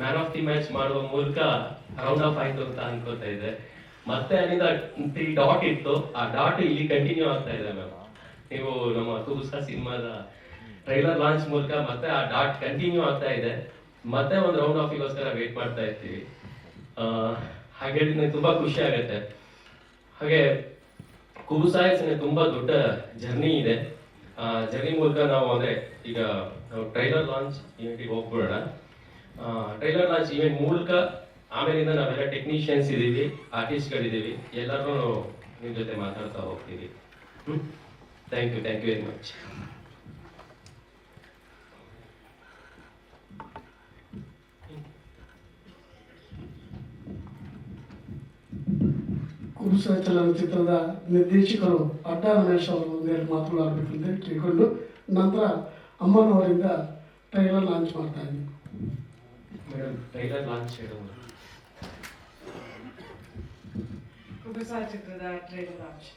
Man of the match ಮಾಡುವ ಮೂಲಕ round of ಆಯ್ತು ಅಂತ ಅನ್ಕೋತಾ ಇದೆ ಮತ್ತೆ ಅಲ್ಲಿಂದ ಡಾಟ್ ಇತ್ತು. ಆ ಡಾಟ್ ಇಲ್ಲಿ ಕಂಟಿನ್ಯೂ ಆಗ್ತಾ ಇದೆ ಮ್ಯಾಮ್ ನೀವು ನಮ್ಮ ತೂಸ ಸಿನಿಮಾದ ಟ್ರೈಲರ್ ಲಾಂಚ್ ಮೂಲಕ ಮತ್ತೆ ಆ ಡಾಟ್ ಕಂಟಿನ್ಯೂ ಆಗ್ತಾ ಇದೆ. ಮತ್ತೆ ಒಂದು ರೌಂಡ್ ಆಫಿಗೋಸ್ಕರ ವೇಟ್ ಮಾಡ್ತಾ ಇರ್ತೀವಿ. ಹಾಗೆ ನನಗೆ ನಂಗೆ ತುಂಬಾ ಖುಷಿ ಆಗುತ್ತೆ. ಹಾಗೆ ಕುಬುಸಾಯ್ಸ್ ತುಂಬಾ ದೊಡ್ಡ ಜರ್ನಿ ಇದೆ. ಆ ಜರ್ನಿ ಮೂಲಕ ನಾವು ಅಂದ್ರೆ ಈಗ ನಾವು ಟ್ರೈಲರ್ ಲಾಂಚ್ ಯೂನಿಟಿಗೆ ಹೋಗ್ಬಿಡೋಣ. ಟ್ರೈಲರ್ ಲಾಂಚ್ ಇವೆಂಟ್ ಮೂಲಕ ಆಮೇಲಿಂದ ನಾವೆಲ್ಲ ಟೆಕ್ನಿಷಿಯನ್ಸ್ ಇದ್ದೀವಿ ಆರ್ಟಿಸ್ಟ್ಗಳಿದ್ದೀವಿ ಎಲ್ಲರೂ ನಿಮ್ಮ ಜೊತೆ ಮಾತಾಡ್ತಾ ಹೋಗ್ತೀವಿ. Thank you thank you very much ಕುರುಸ ಚಲನಚಿತ್ರದ ನಿರ್ದೇಶಕರು ಅಡ್ಡ ರಮೇಶ್ ಅವರು ಒಂದೆರಡು ಅಂತ ತಿಳ್ಕೊಂಡು ನಂತರ ಅಮ್ಮನವರಿಂದ ಟ್ರೈಲರ್ ಲಾಂಚ್ ಮಾಡ್ತಾ ಇದ್ದೀವಿ మేడం ట్రైలర్ లాంచ్ చేయడం కుబసాచిత్ರದ ట్రైలర్ లాంచ్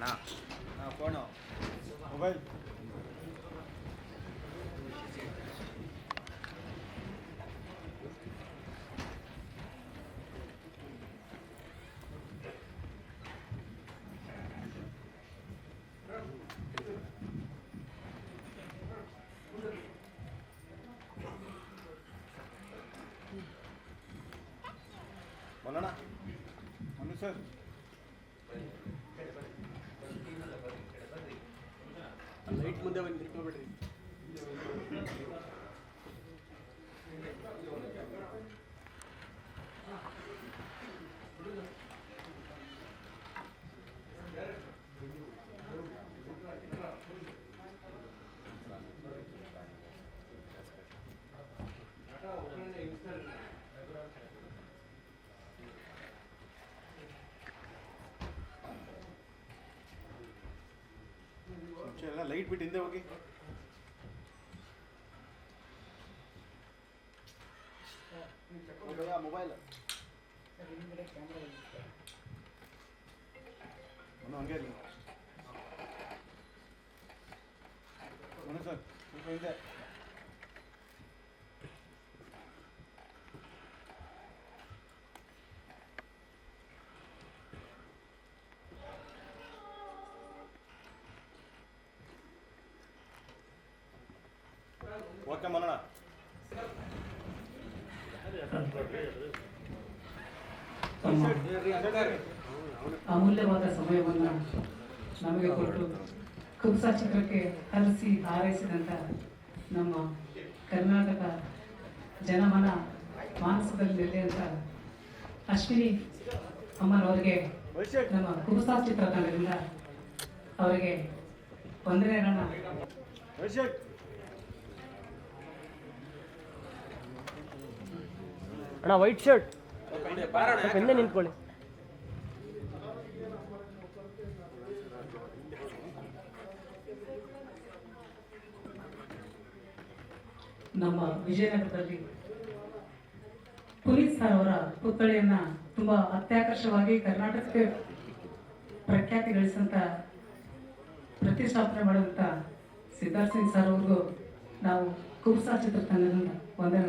Nah. કોણ ભાઈ बोला ना सर ಲೈಟ್ ಮುಂದೆ ಬಂದು ನಿಂತ್ಕೊಬಿಡ್ರಿ ಮುಂಚೆ ಎಲ್ಲ ಲೈಟ್ ಬಿಟ್ಟು ಹಿಂದೆ ಹೋಗಿ ಮೊಬೈಲ್ ಹಂಗೆ ಇರಲಿ ಮನು ಸರ್ ಸ್ವಲ್ಪ ಓಕೆ ಮನೋಣ ಅಮೂಲ್ಯವಾದ ಸಮಯವನ್ನು ನಮಗೆ ಕೊಟ್ಟು ಕುಬ್ಸಾ ಚಿತ್ರಕ್ಕೆ ಹರಿಸಿ ಹಾರೈಸಿದಂಥ ನಮ್ಮ ಕರ್ನಾಟಕ ಜನಮನ ಮಾನಸದಲ್ಲಿ ಅಂತ ಅಶ್ವಿನಿ ಅಮ್ಮನವರಿಗೆ ನಮ್ಮ ಕುಬ್ಸಾ ಚಿತ್ರತಂಡದಿಂದ ಅವರಿಗೆ ಒಂದನೇ ವೈಶಾಖ್ ಅಣ್ಣ ವೈಟ್ ಶರ್ಟ್ ಹಿಂದೆ ನಿಂತ್ಕೊಳ್ಳಿ. ನಮ್ಮ ವಿಜಯನಗರದಲ್ಲಿ ಪುನೀತ್ ಸರ್ ಅವರ ಪುತ್ಥಳಿಯನ್ನ ತುಂಬಾ ಅತ್ಯಾಕರ್ಷವಾಗಿ ಕರ್ನಾಟಕಕ್ಕೆ ಪ್ರಖ್ಯಾತಿ ಗಳಿಸಿದಂತ ಪ್ರತಿಷ್ಠಾಪನೆ ಮಾಡಿದಂತ ಸಿದ್ಧಾರ್ಥ್ ಸಿಂಗ್ ಸರ್ ಅವ್ರಿಗೂ ನಾವು ಕುಬ್ಸಾ ಚಿತ್ರತಂಡದಿಂದ ವಂದನೆ